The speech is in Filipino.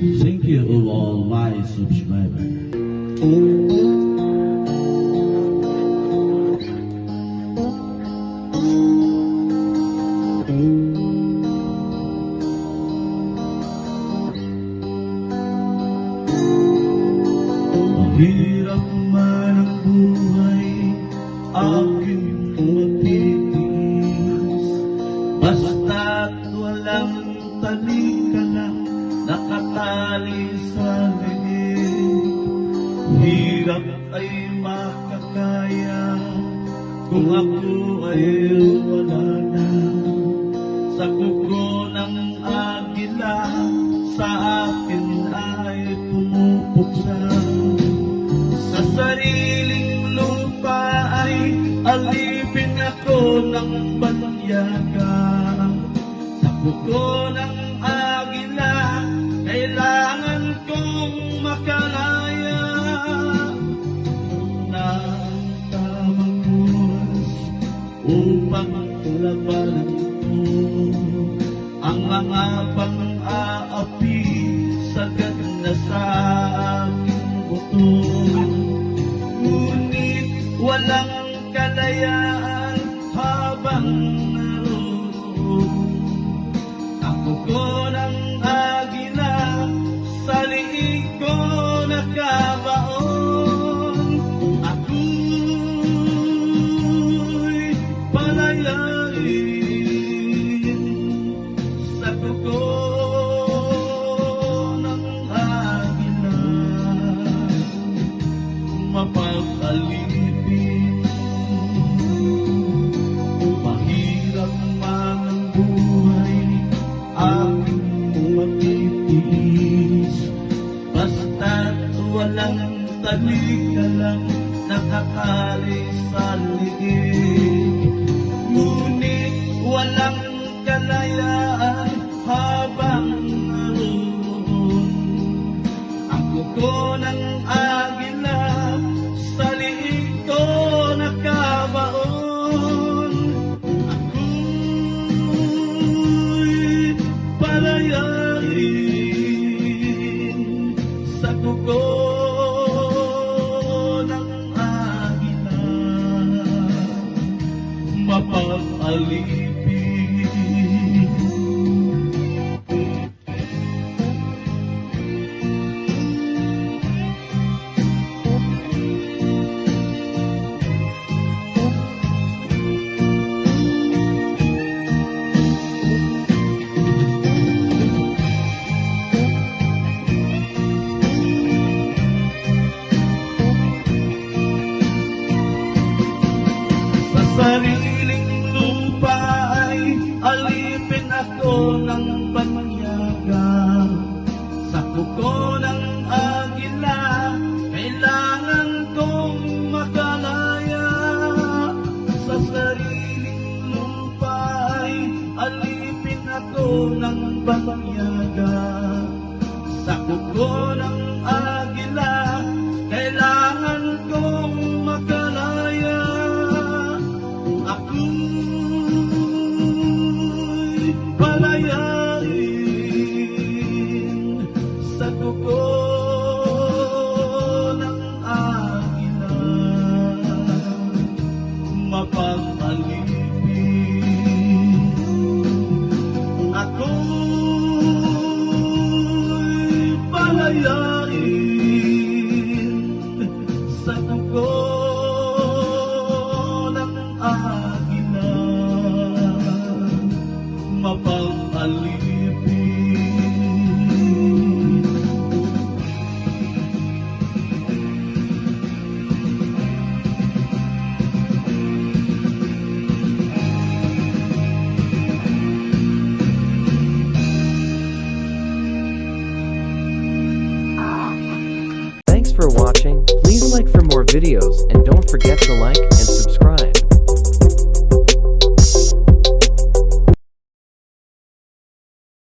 Thank you to all my subscribers. Mahirap man ang buhay, aking matitiis. Basta't walang talikala, nakatali sa liig. Hirap ay makakaya, kung ako ay wala na. Sa kuko ng agila, sa akin ay pumupuksa. Sa sariling lupa ay alipin ako ng banyaga. Sa kuko ng kong makalaya. Ng tamang oras upang labanan ko ang mga pang-aapi sagad na sa aking. Ngunit walang kalayaan buhay Aking matitiis Basta't walang talika lang Nakakali sa liig Ngunit walang kalayaan alibi kasih. Ng banyaga. Sa kuko ng Watching, please like for more videos and don't forget to like and subscribe.